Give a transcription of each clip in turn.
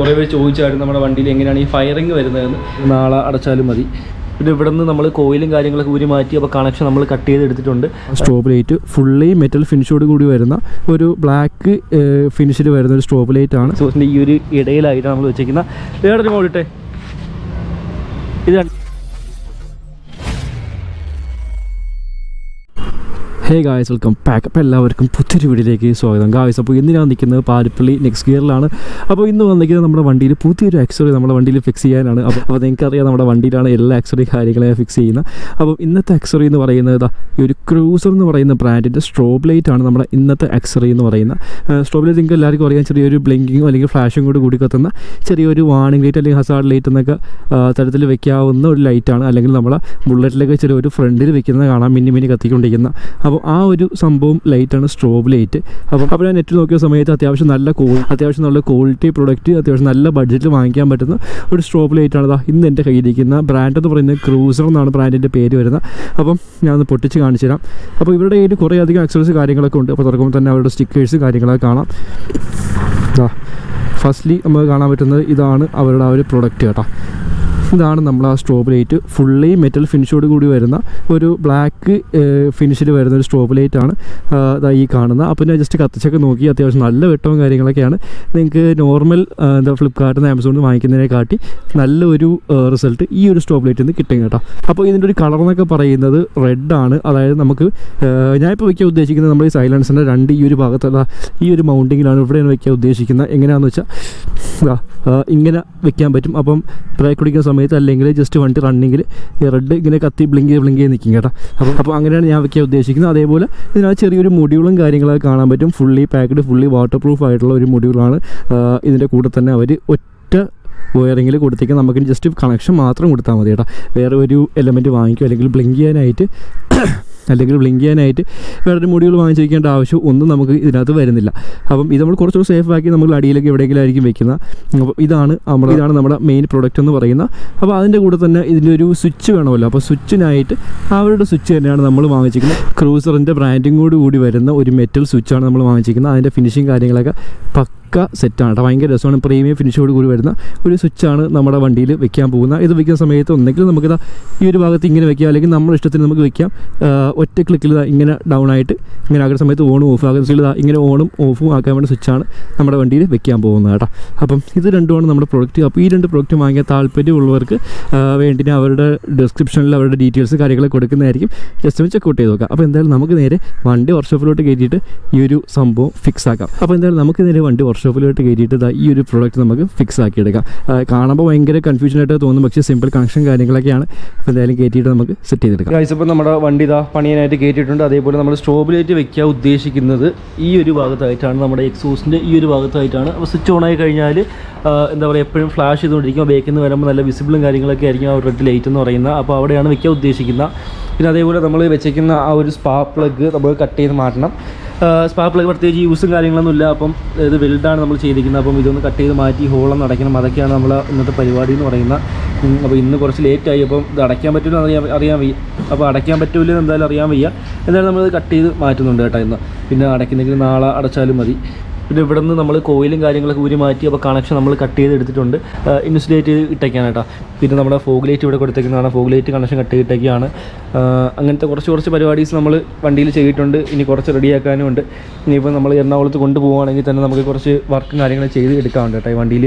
കുറേ പേര് ചോദിച്ചായിരുന്നു നമ്മുടെ വണ്ടിയിൽ എങ്ങനെയാണ് ഈ ഫയറിങ് വരുന്നതെന്ന്. നാളെ അടച്ചാലും മതി. പിന്നെ ഇവിടെ നിന്ന് നമ്മൾ കോയിലും കാര്യങ്ങളൊക്കെ ഊരി മാറ്റി അപ്പോൾ കണക്ഷൻ നമ്മൾ കട്ട് ചെയ്ത് എടുത്തിട്ടുണ്ട്. സ്ട്രോബ് ലൈറ്റ് ഫുള്ളി മെറ്റൽ ഫിനിഷോട് കൂടി വരുന്ന ഒരു ബ്ലാക്ക് ഫിനിഷിൽ വരുന്ന ഒരു സ്ട്രോബ് ലൈറ്റ് ആണ്. സോസിന്റെ ഈ ഒരു ഇടയിലായിട്ടാണ് നമ്മൾ വെച്ചേക്കുന്ന. വേറൊരു മോഡിട്ടെ ഇത് ഹേ ഗായ്സ് വെൽക്കം പാക്ക് അപ്പോൾ എല്ലാവർക്കും പുത്തൊരു വീടിലേക്ക് സ്വാഗതം. ഗായ്സ് അപ്പോൾ ഇന്ന് ഞാൻ നിൽക്കുന്നത് പാലപ്പള്ളി നെക്സ്റ്റ് ഗിയറിലാണ് അപ്പോൾ ഇന്ന് വന്നിരിക്കുന്നത് നമ്മുടെ വണ്ടിയിൽ പുതിയൊരു ആക്സറി നമ്മുടെ വണ്ടിയിൽ ഫിക്സ് ചെയ്യാനാണ്. അപ്പോൾ അപ്പോൾ നിങ്ങൾക്കറിയാം നമ്മുടെ വണ്ടിയിലാണ് എല്ലാ ആക്സറി കാര്യങ്ങളെ ഫിക്സ് ചെയ്യുന്നത്. അപ്പോൾ ഇന്നത്തെ ആക്സറി എന്ന് പറയുന്നത് ഈ ഒരു ക്രൂസർ എന്ന് പറയുന്ന ബ്രാൻഡിന്റെ സ്ട്രോബ് ലൈറ്റ് ആണ് നമ്മുടെ ഇന്നത്തെ ആക്സറി എന്ന് പറയുന്ന സ്ട്രോബ് ലൈറ്റ് നിങ്ങൾക്ക് എല്ലാവർക്കും അറിയാം. ചെറിയൊരു ബ്ലിങ്കിങ്ങോ അല്ലെങ്കിൽ ഫ്ലാഷും കൂടി കൂടി കത്തുന്ന ചെറിയൊരു വാണിംഗ് ലൈറ്റ് അല്ലെങ്കിൽ ഹസാർഡ് ലൈറ്റ് എന്നൊക്കെ തരത്തിൽ വെക്കാവുന്ന ഒരു ലൈറ്റാണ് അല്ലെങ്കിൽ നമ്മളെ ബുള്ളറ്റിലൊക്കെ ചെറിയൊരു ഫ്രണ്ടിൽ വെക്കുന്നത് കാണാം. മിന്നി മിന്നി കത്തിക്കൊണ്ടിരിക്കുന്ന. അപ്പോൾ ആ ഒരു സംഭവം ലൈറ്റാണ് സ്ട്രോബ് ലൈറ്റ് അപ്പോൾ അപ്പോൾ ഞാൻ നെറ്റ് നോക്കിയ സമയത്ത് അത്യാവശ്യം നല്ല കോ അത്യാവശ്യം നല്ല ക്വാളിറ്റി പ്രൊഡക്റ്റ് അത്യാവശ്യം നല്ല ബഡ്ജറ്റിൽ വാങ്ങിക്കാൻ പറ്റുന്ന ഒരു സ്ട്രോബ് ലൈറ്റാണ് അതാ ഇന്ന് എന്റെ കയ്യിലിരിക്കുന്ന ബ്രാൻഡ് എന്ന് പറയുന്നത് ക്രൂസർ എന്നാണ് ബ്രാൻഡിന്റെ പേര് വരുന്നത്. അപ്പം ഞാനൊന്ന് പൊട്ടിച്ച് കാണിച്ചു തരാം. അപ്പോൾ ഇവരുടെ കയ്യിൽ കുറേ അധികം അക്സസറീസ് കാര്യങ്ങളൊക്കെ ഉണ്ട്. അപ്പോൾ തുറക്കുമ്പോൾ തന്നെ അവരുടെ സ്റ്റിക്കേഴ്സ് കാര്യങ്ങളൊക്കെ കാണാം. ഫസ്റ്റ്ലി നമുക്ക് കാണാൻ പറ്റുന്നത് ഇതാണ് അവരുടെ ആ ഒരു പ്രൊഡക്റ്റ് കേട്ടോ. ഇതാണ് നമ്മൾ ആ സ്ട്രോബ് ലൈറ്റ് ഫുള്ളി മെറ്റൽ ഫിനിഷോട് കൂടി വരുന്ന ഒരു ബ്ലാക്ക് ഫിനിഷിൽ വരുന്ന ഒരു സ്ട്രോബ് ലൈറ്റ് ആണ് ഈ കാണുന്നത് അപ്പോൾ ഞാൻ ജസ്റ്റ് കത്തിച്ചൊക്കെ നോക്കി. അത്യാവശ്യം നല്ല വെട്ടവും കാര്യങ്ങളൊക്കെയാണ്. നിങ്ങൾക്ക് നോർമൽ എന്താ ഫ്ലിപ്കാർട്ടിൽ നിന്ന് ആമസോണിൽ നിന്ന് വാങ്ങിക്കുന്നതിനെ കാട്ടി നല്ലൊരു റിസൾട്ട് ഈ ഒരു സ്ട്രോബ് ലൈറ്റിൽ നിന്ന് കിട്ടും കേട്ടോ. അപ്പോൾ ഇതിന്റെ ഒരു കളർ എന്നൊക്കെ പറയുന്നത് റെഡ് ആണ്. അതായത് നമുക്ക് ഞാനിപ്പോൾ വയ്ക്കാൻ ഉദ്ദേശിക്കുന്നത് നമ്മൾ ഈ സൈലൻസിന്റെ രണ്ട് ഈ ഒരു ഭാഗത്തുള്ള ഈ ഒരു മൗണ്ടിങ്ങിലാണ് ഇവിടെയാണ് വയ്ക്കാൻ ഉദ്ദേശിക്കുന്നത്. എങ്ങനെയാണെന്ന് വെച്ചാൽ ഇങ്ങനെ വയ്ക്കാൻ പറ്റും. അപ്പം ബ്രേക്ക് പിടിക്കുന്ന സമയത്ത് അല്ലെങ്കിൽ ജസ്റ്റ് വണ്ടി റണ്ണിങ്ങിൽ റെഡ് ഇങ്ങനെ കത്തി ബ്ലിങ്ക് ചെയ്ത് ബ്ലിങ്ക് ചെയ്ത് നിൽക്കും കേട്ടോ. അപ്പോൾ അപ്പോൾ അങ്ങനെയാണ് ഞാൻ വയ്ക്കാൻ ഉദ്ദേശിക്കുന്നത്. അതേപോലെ ഇതിനകത്ത് ചെറിയൊരു മൊഡ്യൂളും കാര്യങ്ങളൊക്കെ കാണാൻ പറ്റും. Fully packed fully water proof ആയിട്ടുള്ള ഒരു മൊഡ്യൂളാണ് ഇതിന്റെ കൂടെ തന്നെ അവർ ഒറ്റ വയറിങ്ങിൽ കൊടുത്തേക്ക്. നമുക്ക് ജസ്റ്റ് കണക്ഷൻ മാത്രം കൊടുത്താൽ മതി കേട്ടോ. വേറെ ഒരു എലമെന്റ് വാങ്ങിക്കും അല്ലെങ്കിൽ ബ്ലിങ്ക് ചെയ്യാനായിട്ട് അല്ലെങ്കിൽ ബ്ലിങ്ക് ചെയ്യാനായിട്ട് വേറൊരു മുടികൾ വാങ്ങിച്ച് വയ്ക്കേണ്ട ആവശ്യം ഒന്നും നമുക്ക് ഇതിനകത്ത് വരുന്നില്ല. അപ്പം ഇത് നമ്മൾ കുറച്ചുകൂടി സേഫ് ആക്കി നമ്മൾ അടിയിലേക്ക് എവിടെയെങ്കിലും ആയിരിക്കും വെക്കുന്നത് അപ്പം ഇതാണ് നമ്മൾ ഇതാണ് നമ്മുടെ മെയിൻ പ്രൊഡക്റ്റ് എന്ന് പറയുന്നത് അപ്പോൾ അതിന്റെ കൂടെ തന്നെ ഇതിന്റെ ഒരു സ്വിച്ച് വേണമല്ലോ അപ്പോൾ സ്വിച്ചിനായിട്ട് അവരുടെ സ്വിച്ച് തന്നെയാണ് നമ്മൾ വാങ്ങിച്ചിരിക്കുന്നത്. ക്രൂസറിന്റെ ബ്രാൻഡിങ്ങോട് കൂടി വരുന്ന ഒരു മെറ്റൽ സ്വിച്ചാണ് നമ്മൾ വാങ്ങിച്ചിരിക്കുന്നത്. അതിന്റെ ഫിനിഷിങ് കാര്യങ്ങളൊക്കെ പക്ക സെറ്റാണ് കേട്ടോ. ഭയങ്കര രസമാണ്. പ്രീമിയം ഫിനിഷോട് കൂടി വരുന്ന ഒരു സ്വിച്ചാണ് നമ്മുടെ വണ്ടിയിൽ വെക്കാൻ പോകുന്നത്. ഇത് വെക്കുന്ന സമയത്ത് ഒന്നെങ്കിൽ നമുക്കിതാ ഈ ഒരു ഭാഗത്ത് ഇങ്ങനെ വെക്കാം. അല്ലെങ്കിൽ നമ്മുടെ ഇഷ്ടത്തിന് നമുക്ക് വെക്കാം. ഒറ്റ ക്ലിക്കിൽ ഇങ്ങനെ ഡൗൺ ആയിട്ട് ഇങ്ങനെ ആകുന്ന സമയത്ത് ഓണും ഓഫ് ആകുന്ന സമയത്ത് ഇങ്ങനെ ഓണും ഓഫും ആക്കാൻ വേണ്ട സ്വിച്ചാണ് നമ്മുടെ വണ്ടിയിൽ വെക്കാൻ പോകുന്നത് കേട്ടോ. അപ്പം ഇത് രണ്ടുമാണ് നമ്മുടെ പ്രൊഡക്റ്റ് അപ്പോൾ ഈ രണ്ട് പ്രൊഡക്റ്റ് വാങ്ങിയാൽ താല്പര്യമുള്ളവർക്ക് വേണ്ടി അവരുടെ ഡിസ്ക്രിപ്ഷനിൽ അവരുടെ ഡീറ്റെയിൽസ് കാര്യങ്ങൾ കൊടുക്കുന്നതായിരിക്കും. ജസ്റ്റ് ഒന്ന് ചെക്കൗട്ട് ചെയ്ത് നോക്കാം. അപ്പോൾ എന്തായാലും നമുക്ക് നേരെ വണ്ടി വർക്ക്ഷോപ്പിലോട്ട് കയറ്റിയിട്ട് ഈ ഒരു സംഭവം ഫിക്സ് ആക്കാം. അപ്പോൾ എന്തായാലും നമുക്ക് നേരെ വണ്ടി വർക്ക്ഷോപ്പിലോട്ട് കയറ്റിയിട്ട് ഈ ഒരു പ്രൊഡക്റ്റ് നമുക്ക് ഫിക്സ് ആക്കി എടുക്കാം. കാണുമ്പോൾ ഭയങ്കര കൺഫ്യൂഷൻ ആയിട്ട് തോന്നും. പക്ഷേ സിമ്പിൾ കണക്ഷൻ കാര്യങ്ങളൊക്കെയാണ്. അപ്പോൾ എന്തായാലും കയറ്റിയിട്ട് നമുക്ക് സെറ്റ് ചെയ്തെടുക്കാം. ഇപ്പോൾ നമ്മുടെ ഇതാ പണിയാനായിട്ട് കയറ്റിയിട്ടുണ്ട് അതേപോലെ നമ്മൾ സ്ട്രോബ് ലൈറ്റ് വെക്കാൻ ഉദ്ദേശിക്കുന്നത് ഈ ഒരു ഭാഗത്തായിട്ടാണ് നമ്മുടെ എക്സോസിന്റെ ഈ ഒരു ഭാഗത്തായിട്ടാണ്. അപ്പോൾ സ്വിച്ച് ഓൺ ആയി കഴിഞ്ഞാൽ എന്താ പറയുക എപ്പോഴും ഫ്ലാഷ് ചെയ്തുകൊണ്ടിരിക്കും. ബേക്കിൽ നിന്ന് വരുമ്പോൾ നല്ല വിസിബിളും കാര്യങ്ങളൊക്കെ ആയിരിക്കും ആ റെഡ് ലൈറ്റ് എന്ന് പറയുന്നത്. അപ്പോൾ അവിടെയാണ് വെക്കാൻ ഉദ്ദേശിക്കുന്നത്. പിന്നെ അതേപോലെ നമ്മൾ വെച്ചേക്കുന്ന ആ ഒരു സ്പാ പ്ലഗ് നമ്മൾ കട്ട് ചെയ്ത് മാറ്റണം. സ്പാ പ്ലഗ് പ്രത്യേകിച്ച് യൂസും കാര്യങ്ങളൊന്നും ഇല്ല. അപ്പം ഇത് വെൽഡാണ് നമ്മൾ ചെയ്തിരിക്കുന്നത്. അപ്പം ഇതൊന്ന് കട്ട് ചെയ്ത് മാറ്റി ഹോളം അടയ്ക്കണം. അതൊക്കെയാണ് നമ്മൾ ഇന്നത്തെ പരിപാടി എന്ന് പറയുന്നത്. അപ്പോൾ ഇന്ന് കുറച്ച് ലേറ്റ് അപ്പം ഇത് അടയ്ക്കാൻ എന്ന് അറിയാൻ അറിയാൻ വയ്യ. അപ്പോൾ അടയ്ക്കാൻ പറ്റില്ല എന്തായാലും അറിയാൻ വയ്യ. എന്തായാലും നമ്മളിത് കട്ട് ചെയ്ത് മാറ്റുന്നുണ്ട് കേട്ടോ ഇന്ന്. പിന്നെ അടയ്ക്കുന്നെങ്കിൽ നാളെ അടച്ചാലും മതി. പിന്നെ ഇവിടെ നിന്ന് നമ്മൾ കോയിലും കാര്യങ്ങളൊക്കെ ഊരി മാറ്റി അപ്പോൾ കണക്ഷൻ നമ്മൾ കട്ട് ചെയ്ത് എടുത്തിട്ടുണ്ട്. ഇൻസുലേറ്റ് ഇട്ടേക്കാണ് പിന്നെ നമ്മുടെ ഫോഗ് ലൈറ്റ് ഇവിടെ കൊടുത്തേക്കുന്നതാണ്. ഫോഗ് ലൈറ്റ് കണക്ഷൻ കട്ട് ചെയ്തിട്ടേക്കാണ്. അങ്ങനത്തെ കുറച്ച് കുറച്ച് പരിപാടീസ് നമ്മൾ വണ്ടിയിൽ ചെയ്തിട്ടുണ്ട്. ഇനി കുറച്ച് റെഡിയാക്കാനും ഉണ്ട്. ഇനിയിപ്പോൾ നമ്മൾ എറണാകുളത്ത് കൊണ്ടുപോകുകയാണെങ്കിൽ തന്നെ നമുക്ക് കുറച്ച് വർക്കും കാര്യങ്ങളും ചെയ്ത് എടുക്കാറുണ്ട് കേട്ടോ ഈ വണ്ടിയിൽ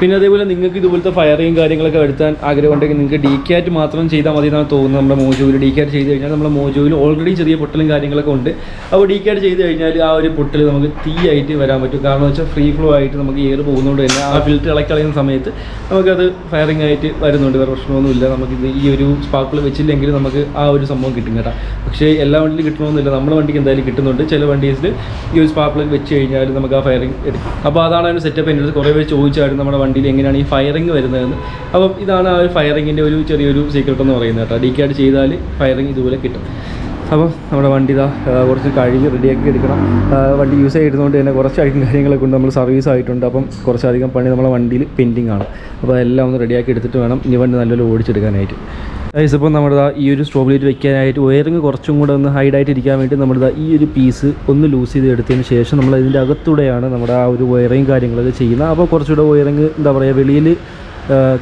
പിന്നെ അതേപോലെ നിങ്ങൾക്ക് ഇതുപോലത്തെ ഫയറിങ് കാര്യങ്ങളൊക്കെ എടുത്താൻ ആഗ്രഹമുണ്ടെങ്കിൽ നിങ്ങൾക്ക് ഡി ക്യാറ്റ് മാത്രം ചെയ്താൽ മതി എന്നാണ് തോന്നുന്നത് നമ്മുടെ മോജോയിൽ ഡി ക്യാറ്റ് ചെയ്ത് കഴിഞ്ഞാൽ നമ്മുടെ മോജോയിൽ ഓൾറെഡി ചെറിയ പൊട്ടലും കാര്യങ്ങളൊക്കെ ഉണ്ട്. അപ്പോൾ ഡി ക്യാറ്റ് ചെയ്ത് കഴിഞ്ഞാൽ ആ ഒരു പൊട്ടൽ നമുക്ക് തീ ആയിട്ട് വരാൻ പറ്റും. കാരണം വെച്ചാൽ ഫ്രീ ഫ്ലോ ആയിട്ട് നമുക്ക് എയർ പോകുന്നതുകൊണ്ട് തന്നെ ആ ഫിൽറ്റർ ഇളക്കി കളയുന്ന സമയത്ത് നമുക്കത് ഫയറിങ് ആയിട്ട് വരുന്നുണ്ട്. വേറെ പ്രശ്നമൊന്നുമില്ല. നമുക്ക് ഈ ഒരു സ്പാർക്കിൾ വെച്ചില്ലെങ്കിൽ നമുക്ക് ആ ഒരു സംഭവം കിട്ടും കേട്ടോ. പക്ഷേ എല്ലാ വണ്ടിയിലും കിട്ടണമെന്നില്ല. നമ്മുടെ വണ്ടിക്ക് എന്തായാലും കിട്ടുന്നുണ്ട്. ചില വണ്ടീസിൽ ഈ ഒരു സ്പാർക്കിൾ വെച്ച് കഴിഞ്ഞാൽ നമുക്ക് ആ ഫയറിങ് എടുക്കും. അപ്പോൾ അതാണ് അതിന്റെ സെറ്റപ്പ് എന്റെ അടുത്ത് കുറേ പേര് ചോദിച്ചായിരുന്നു നമ്മുടെ വണ്ടിയിൽ എങ്ങനെയാണ് ഈ ഫയറിങ് വരുന്നതെന്ന്. അപ്പം ഇതാണ് ആ ഒരു ഫയറിങ്ങിന്റെ ഒരു ചെറിയൊരു സീക്രട്ട് എന്ന് പറയുന്നത് കേട്ടോ. ഡി ചെയ്താൽ ഫയറിങ് ഇതുപോലെ കിട്ടും. അപ്പോൾ നമ്മുടെ വണ്ടി ഇതാ കുറച്ച് കഴുകി റെഡിയാക്കി എടുക്കണം. വണ്ടി യൂസ് ചെയ്തിരുന്നതുകൊണ്ട് തന്നെ കുറച്ച് അധികം കാര്യങ്ങളൊക്കെ ഉണ്ട്. നമ്മൾ സർവീസ് ആയിട്ടുണ്ട്. അപ്പം കുറച്ചധികം പണി നമ്മളെ വണ്ടിയിൽ പെൻഡിങ് ആണ്. അപ്പോൾ എല്ലാം ഒന്ന് റെഡിയാക്കി എടുത്തിട്ട് വേണം ഈ വണ്ടി നല്ലപോലെ ഓടിച്ചെടുക്കാനായിട്ട്. ഗൈസ് ഇപ്പോൾ നമ്മുടെ ഈ ഒരു സ്ട്രോബെറി വെക്കാനായിട്ട് വയറിങ് കുറച്ചും കൂടെ ഒന്ന് ഹൈഡായിട്ട് ഇരിക്കാൻ വേണ്ടി നമ്മുടെ ഈ ഒരു പീസ് ഒന്ന് ലൂസ് ചെയ്ത് എടുത്തതിന് ശേഷം നമ്മൾ ഇതിന്റെ അകത്തൂടെയാണ് നമ്മുടെ ആ ഒരു വയറിങ് കാര്യങ്ങളൊക്കെ ചെയ്യുന്നത്. അപ്പോൾ കുറച്ചുകൂടെ വയറിങ് എന്താ പറയുക വെളിയിൽ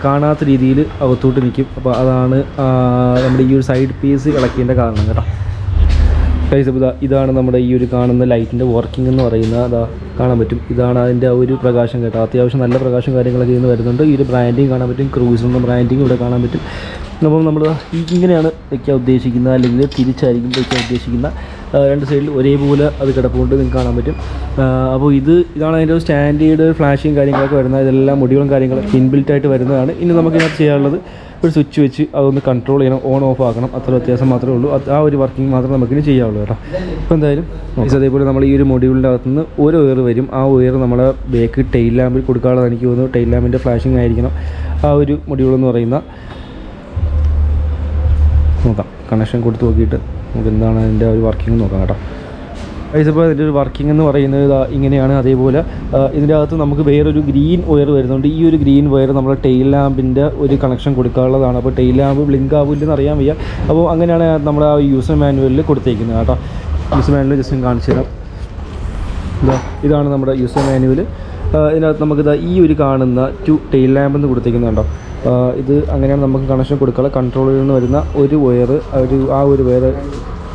കാണാത്ത രീതിയിൽ അകത്തോട്ട് നിൽക്കും. അപ്പോൾ അതാണ് നമ്മുടെ ഈ ഒരു സൈഡ് പീസ് ഇളക്കിയതിന്റെ കാരണം കേട്ടോ. ഗൈസ് ഇപ്പോൾ ഇതാ ഇതാണ് നമ്മുടെ ഈ ഒരു കാണുന്ന ലൈറ്റിന്റെ വർക്കിംഗ് എന്ന് പറയുന്ന അതാ കാണാൻ പറ്റും. ഇതാണ് അതിന്റെ ഒരു പ്രകാശം കേട്ടോ. അത്യാവശ്യം നല്ല പ്രകാശം കാര്യങ്ങളൊക്കെ ഇന്ന് വരുന്നുണ്ട്. ഈ ഒരു ബ്രാൻഡിങ് കാണാൻ പറ്റും. ക്രൂസിന്റെ ബ്രാൻഡിങ് ഇവിടെ കാണാൻ പറ്റും. അപ്പം നമ്മൾ ഇങ്ങനെയാണ് വയ്ക്കാൻ ഉദ്ദേശിക്കുന്നത് അല്ലെങ്കിൽ തിരിച്ചായിരിക്കും വയ്ക്കാൻ ഉദ്ദേശിക്കുന്ന രണ്ട് സൈഡിൽ ഒരേപോലെ അത് കിടപ്പുകൊണ്ട് നിങ്ങൾക്ക് കാണാൻ പറ്റും. അപ്പോൾ ഇത് ഇതാണ് അതിന്റെ സ്റ്റാൻഡേർഡ് ഫ്ലാഷും കാര്യങ്ങളൊക്കെ വരുന്നത്. ഇതെല്ലാം മുടികളും കാര്യങ്ങളും ഇൻബിൽറ്റ് ആയിട്ട് വരുന്നതാണ്. ഇനി നമുക്ക് ഇതിനകത്ത് ചെയ്യാനുള്ളത് ഒരു സ്വിച്ച് വെച്ച് അതൊന്ന് കൺട്രോൾ ചെയ്യണം ഓൺ ഓഫ് ആക്കണം. അത്ര വ്യത്യാസം മാത്രമേ ഉള്ളൂ. ആ ഒരു വർക്കിംഗ് മാത്രമേ നമുക്കിനി ചെയ്യാവുള്ളൂ കേട്ടോ. അപ്പോൾ എന്തായാലും അതേപോലെ നമ്മൾ ഈ ഒരു മൊഡ്യൂളിന്റെ അകത്തുനിന്ന് ഒരു ഉയർ വരും. ആ ഉയർ നമ്മളെ ബേക്ക് ടെയിൽ ലാമ്പിൽ കൊടുക്കാനുള്ളത് എനിക്ക് തോന്നുന്നു ടെയിൽ ലാമ്പിന്റെ ഫ്ലാഷിംഗ് ആയിരിക്കണം ആ ഒരു മൊഡ്യൂൾ എന്ന് പറയുന്ന. നോക്കാം. കണക്ഷൻ കൊടുത്ത് നോക്കിയിട്ട് നമുക്ക് എന്താണ് അതിന്റെ ഒരു വർക്കിംഗ് നോക്കാം കേട്ടോ. ഇപ്പോൾ ഇതിന്റെ ഒരു വർക്കിംഗ് എന്ന് പറയുന്നത് ഇങ്ങനെയാണ്. അതേപോലെ ഇതിന്റെ അകത്ത് നമുക്ക് വേറൊരു ഗ്രീൻ വയർ വരുന്നുണ്ട്. ഈ ഒരു ഗ്രീൻ വയർ നമ്മൾ ടെയിൽ ലാമ്പിന്റെ ഒരു കണക്ഷൻ കൊടുക്കാനുള്ളതാണ്. അപ്പോൾ ടെയിൽ ലാമ്പ് ബ്ലിങ്ക് ആവില്ലെന്ന് അറിയാൻ വയ്യ. അപ്പോൾ അങ്ങനെയാണ് നമ്മുടെ ആ യൂസർ മാനുവലിൽ കൊടുത്തേക്കുന്നത് കേട്ടോ. യൂസർ മാനുവൽ ജസ്റ്റ് കാണിച്ചു തരാം ഇതാ ഇതാണ് നമ്മുടെ യൂസർ മാനുവൽ ഇതിനകത്ത് നമുക്കിത് ഈ ഒരു കാണുന്ന ടു ടെയിൽ ലാമ്പ് എന്ന് കൊടുത്തേക്കുന്നുണ്ടോ ഇത് അങ്ങനെയാണ് നമുക്ക് കണക്ഷൻ കൊടുക്കുക കൺട്രോളിൽ നിന്ന് വരുന്ന ഒരു വയർ ഒരു ആ ഒരു വയർ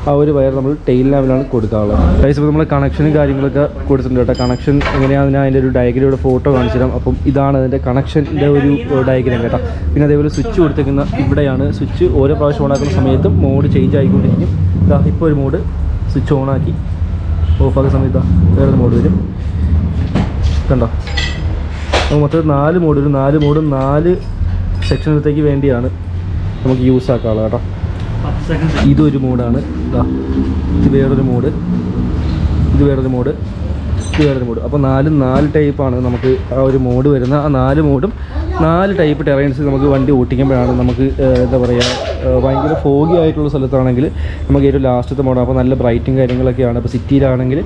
ആ ഒരു വയർ നമ്മൾ ടെയിൽ ലാമ്പിലാണ് കൊടുക്കാറുള്ളത്. ഇപ്പോൾ നമ്മൾ കണക്ഷനും കാര്യങ്ങളൊക്കെ കൊടുത്തിട്ടുണ്ട് കേട്ടോ. കണക്ഷൻ എങ്ങനെയാണെന്ന് ഞാൻ അതിന്റെ ഒരു ഡയഗ്രയുടെ ഫോട്ടോ കാണിച്ചു തരാം. അപ്പം ഇതാണ് അതിന്റെ കണക്ഷന്റെ ഒരു ഡയഗ്രം കേട്ടോ. പിന്നെ അതേപോലെ സ്വിച്ച് കൊടുത്തേക്കുന്ന ഇവിടെയാണ്. സ്വിച്ച് ഓരോ പ്രാവശ്യം ഓണാക്കുന്ന സമയത്തും മോഡ് ചേഞ്ച് ആയിക്കൊണ്ടിരിക്കും. ഇപ്പോൾ ഒരു മോഡ് സ്വിച്ച് ഓണാക്കി ഓഫാക്കുന്ന സമയത്ത് വേറൊരു മോഡ് വരും. കണ്ടോ? നമുക്ക് മൊത്തത്തിൽ നാല് മോഡ് ഒരു നാല് മോഡും നാല് സെക്ഷനത്തേക്ക് വേണ്ടിയാണ് നമുക്ക് യൂസ് ആക്കാനുള്ളത് കേട്ടോ. ഇതൊരു മോഡാണ് ഇതാ ഇത് വേറൊരു മോഡ് ഇത് വേറൊരു മോഡ് ഇത് വേറൊരു മോഡ് അപ്പോൾ നാല് നാല് ടൈപ്പാണ് നമുക്ക് ആ ഒരു മോഡ് വരുന്ന ആ നാല് മോഡും നാല് ടൈപ്പ് ടെറൈൻസ് നമുക്ക് വണ്ടി ഓട്ടിക്കുമ്പോഴാണ് നമുക്ക് എന്താ പറയുക ഭയങ്കര ഫോഗി ആയിട്ടുള്ള സ്ഥലത്താണെങ്കിൽ നമുക്ക് ഏറ്റവും ലാസ്റ്റത്തെ മോഡ് അപ്പോൾ നല്ല ബ്രൈറ്റും കാര്യങ്ങളൊക്കെയാണ്. അപ്പോൾ സിറ്റിയിലാണെങ്കിൽ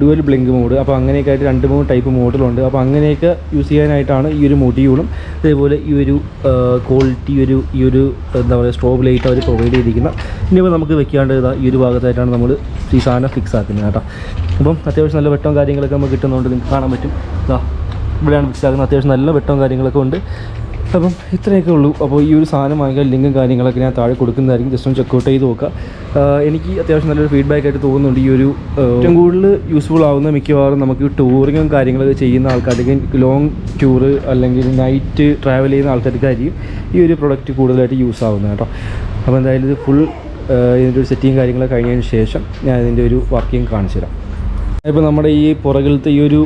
ഡുവൽ ബ്ലിങ്ക് മോഡ് അപ്പോൾ അങ്ങനെയൊക്കെ ആയിട്ട് രണ്ട് മൂന്ന് ടൈപ്പ് മോഡലുണ്ട് അപ്പോൾ അങ്ങനെയൊക്കെ യൂസ് ചെയ്യാനായിട്ടാണ് ഈ ഒരു മൊഡ്യൂളും അതേപോലെ ഈ ഒരു ക്വാളിറ്റി ഒരു ഈ ഒരു എന്താ പറയുക സ്ട്രോബ് ലൈറ്റ് അവർ പ്രൊവൈഡ് ചെയ്തിരിക്കുന്ന. ഇനിയിപ്പോൾ നമുക്ക് വെക്കാണ്ട് ഈ ഒരു ഭാഗത്തായിട്ടാണ് നമ്മൾ ഈ സാധനം ഫിക്സ് ആക്കുന്നത് കേട്ടോ. അപ്പം അത്യാവശ്യം നല്ല വെട്ടവും കാര്യങ്ങളൊക്കെ നമുക്ക് കിട്ടുന്നതുകൊണ്ട് നിങ്ങൾക്ക് കാണാൻ പറ്റും. ഇതാ ഇവിടെയാണ് ഫിക്സ് ആക്കുന്നത് അത്യാവശ്യം നല്ല വെട്ടവും കാര്യങ്ങളൊക്കെ ഉണ്ട്. അപ്പം ഇത്രയൊക്കെ ഉള്ളൂ. അപ്പോൾ ഈ ഒരു സാധനം വാങ്ങിക്കാൻ ലിങ്കും കാര്യങ്ങളൊക്കെ ഞാൻ താഴെ കൊടുക്കുന്നതായിരിക്കും. ജസ്റ്റ് ഒന്ന് ചെക്കൗട്ട് ചെയ്ത് നോക്കുക എനിക്ക് അത്യാവശ്യം നല്ലൊരു ഫീഡ്ബാക്ക് ആയിട്ട് തോന്നുന്നുണ്ട് ഈ ഒരു ഏറ്റവും കൂടുതൽ യൂസ്ഫുൾ ആവുന്ന മിക്കവാറും നമുക്ക് ടൂറിങ്ങും കാര്യങ്ങളൊക്കെ ചെയ്യുന്ന ആൾക്കാർക്ക് ലോങ് ടൂർ അല്ലെങ്കിൽ നൈറ്റ് ട്രാവൽ ചെയ്യുന്ന ആൾക്കാർക്കായിരിക്കും ഈ ഒരു പ്രൊഡക്റ്റ് കൂടുതലായിട്ട് യൂസ് ആവുന്നത് കേട്ടോ. അപ്പോൾ എന്തായാലും ഇത് ഫുൾ ഇതിന്റെ ഒരു സെറ്റിങ് കാര്യങ്ങളൊക്കെ കഴിഞ്ഞതിന് ശേഷം ഞാൻ ഇതിന്റെ ഒരു വർക്കിംഗ് കാണിച്ചു തരാം ഇപ്പോൾ നമ്മുടെ ഈ പുറകിലത്തെ ഈ ഒരു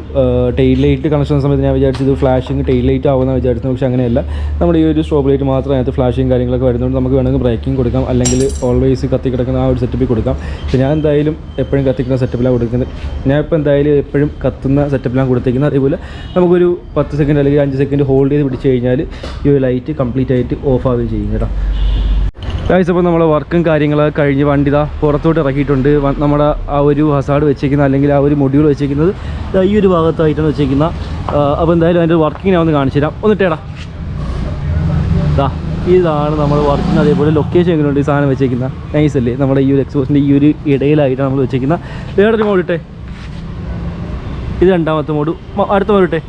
ടെയിൽ ലൈറ്റ് കണക്ഷൻ സമയത്ത് ഞാൻ വിചാരിച്ചത് ഫ്ലാഷിങ് ടെയിൽ ലൈറ്റ് ആവുമെന്ന് വിചാരിച്ചു പക്ഷേ അങ്ങനെയല്ല. നമ്മുടെ ഈ ഒരു സ്ട്രോബ് ലൈറ്റ് മാത്രം അതിനകത്ത് ഫ്ലാഷിങ് കാര്യങ്ങളൊക്കെ വരുന്നതുകൊണ്ട് നമുക്ക് വേണമെങ്കിൽ ബ്രേക്കിംഗ് കൊടുക്കാം. അല്ലെങ്കിൽ ഓൾവേസ് കത്തി കിടക്കുന്ന ആ ഒരു സെറ്റപ്പിൽ കൊടുക്കാം. പക്ഷേ ഞാൻ എന്തായാലും എപ്പോഴും കത്തിക്കുന്ന സെറ്റപ്പിലാണ് കൊടുക്കുന്നത്. ഞാൻ ഇപ്പോൾ എന്തായാലും എപ്പോഴും കത്തുന്ന സെറ്റപ്പിലാണ് കൊടുത്തേക്കുന്നത്. അതേപോലെ നമുക്കൊരു പത്ത് സെക്കൻഡ് അല്ലെങ്കിൽ അഞ്ച് സെക്കൻഡ് ഹോൾഡ് ചെയ്ത് പിടിച്ച് കഴിഞ്ഞാൽ ഈ ഒരു ലൈറ്റ് കംപ്ലീറ്റ് ആയിട്ട് ഓഫ് ആവുകയും ചെയ്യും കേട്ടോ. ഗൈസ് അപ്പോൾ നമ്മളെ വർക്കും കാര്യങ്ങളൊക്കെ കഴിഞ്ഞ് വണ്ടി ഇതാ പുറത്തോട്ട് ഇറക്കിയിട്ടുണ്ട്. നമ്മുടെ ആ ഒരു ഹസാഡ് വെച്ചേക്കുന്ന അല്ലെങ്കിൽ ആ ഒരു മൊഡ്യൂൾ വെച്ചേക്കുന്നത് ഈ ഒരു ഭാഗത്തായിട്ടാണ് വെച്ചേക്കുന്ന അപ്പോൾ എന്തായാലും അതിന്റെ വർക്കിംഗ് ഞാൻ ഒന്ന് കാണിച്ചു തരാം. ഒന്നിട്ടേടാ ഇതാ ഇതാണ് നമ്മൾ വർക്കിംഗ് അതേപോലെ ലൊക്കേഷൻ എങ്ങനെയുണ്ട് ഈ സാധനം വെച്ചേക്കുന്ന നൈസ് അല്ലേ? നമ്മുടെ ഈ ഒരു എക്സ്പോസിന്റെ ഈ ഒരു ഇടയിലായിട്ടാണ് നമ്മൾ വെച്ചേക്കുന്ന വേറൊരു മോഡിട്ടെ ഇത് രണ്ടാമത്തെ മോഡ് അടുത്ത മോഡിട്ടെ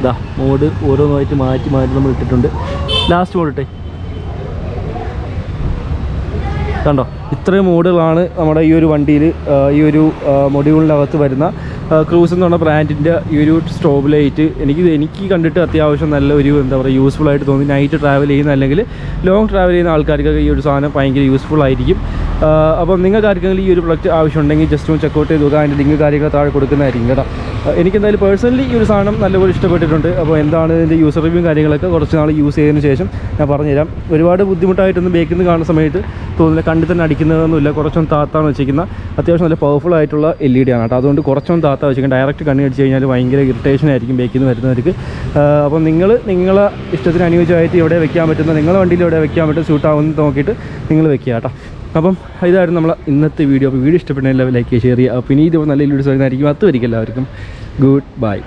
ഇതാ മോഡ് ഓരോന്നായിട്ട് മാറ്റി മാറ്റി നമ്മൾ ഇട്ടിട്ടുണ്ട്. ലാസ്റ്റ് മോഡ് കണ്ടോ ഇത്രയും മോഡുകളാണ് നമ്മുടെ ഈ ഒരു വണ്ടിയിൽ ഈ ഒരു മൊഡ്യൂളിനകത്ത് വരുന്ന ക്രൂസ് എന്ന് പറഞ്ഞ ബ്രാൻഡിന്റെ ഈ ഒരു സ്റ്റോബ് ലൈറ്റ് എനിക്ക് എനിക്ക് കണ്ടിട്ട് അത്യാവശ്യം നല്ല ഒരു എന്താ പറയുക യൂസ്ഫുൾ ആയിട്ട് തോന്നി. നൈറ്റ് ട്രാവൽ ചെയ്യുന്ന അല്ലെങ്കിൽ ലോങ് ട്രാവൽ ചെയ്യുന്ന ആൾക്കാർക്കൊക്കെ ഈ ഒരു സാധനം ഭയങ്കര യൂസ്ഫുൾ ആയിരിക്കും. അപ്പം നിങ്ങൾക്ക് ആർക്കെങ്കിലും ഈ ഒരു പ്രൊഡക്റ്റ് ആവശ്യമുണ്ടെങ്കിൽ ജസ്റ്റ് ഒന്ന് ചെക്കൗട്ട് ചെയ്ത് നോക്കുക. അതിന്റെ ലിങ്ക് കാര്യങ്ങൾ താഴെ കൊടുക്കുന്നതായിരിക്കും കേട്ടോ. എനിക്കെന്തായാലും പേഴ്സണലി ഈ ഒരു സാധനം നല്ലപോലെ ഇഷ്ടപ്പെട്ടിട്ടുണ്ട്. അപ്പോൾ എന്താണ് ഇതിന്റെ യൂസർ റിവ്യൂ കാര്യങ്ങളൊക്കെ കുറച്ച് നാൾ യൂസ് ചെയ്തതിന് ശേഷം ഞാൻ പറഞ്ഞുതരാം. ഒരുപാട് ബുദ്ധിമുട്ടായിട്ടൊന്നും ബേക്കിൽ നിന്ന് കാണുന്ന സമയത്ത് തോന്നില്ല കണ്ടിൽ തന്നെ അടിക്കുന്നതൊന്നുമില്ല. കുറച്ചൊന്നും താത്താണ് വെച്ചിരിക്കുന്ന അത്യാവശ്യം നല്ല പവർഫുൾ ആയിട്ടുള്ള എൽ ഇ ഡി ആണ് കേട്ടോ. അതുകൊണ്ട് കുറച്ചൊന്നും താത്ത വെച്ചിരിക്കുന്നത് ഡയറക്റ്റ് കണ്ണി അടിച്ച് കഴിഞ്ഞാൽ ഭയങ്കര ഇറിറ്റേഷൻ ആയിരിക്കും ബേക്കിൽ നിന്ന് വരുന്നവർക്ക്. അപ്പം അപ്പോൾ നിങ്ങൾ നിങ്ങളെ ഇഷ്ടത്തിന് അനുയോജ്യമായിട്ട് എവിടെ വെക്കാൻ പറ്റുന്ന നിങ്ങളുടെ വണ്ടിയിൽ എവിടെ വെക്കാൻ പറ്റും സ്യൂട്ട് ആവുമെന്ന് നോക്കിയിട്ട് നിങ്ങൾ വെക്കുക കേട്ടോ. അപ്പം ഇതായിരുന്നു നമ്മളെ ഇന്നത്തെ വീഡിയോ. അപ്പോൾ വീഡിയോ ഇഷ്ടപ്പെടുന്ന ലൈക്ക് ലൈക്ക് ഷെയർ ചെയ്യുക. അപ്പോൾ ഇനി ഇതുപോലെ നല്ല വീഡിയോസ് വരുന്നതായിരിക്കും. അത് എല്ലാവർക്കും. Good bye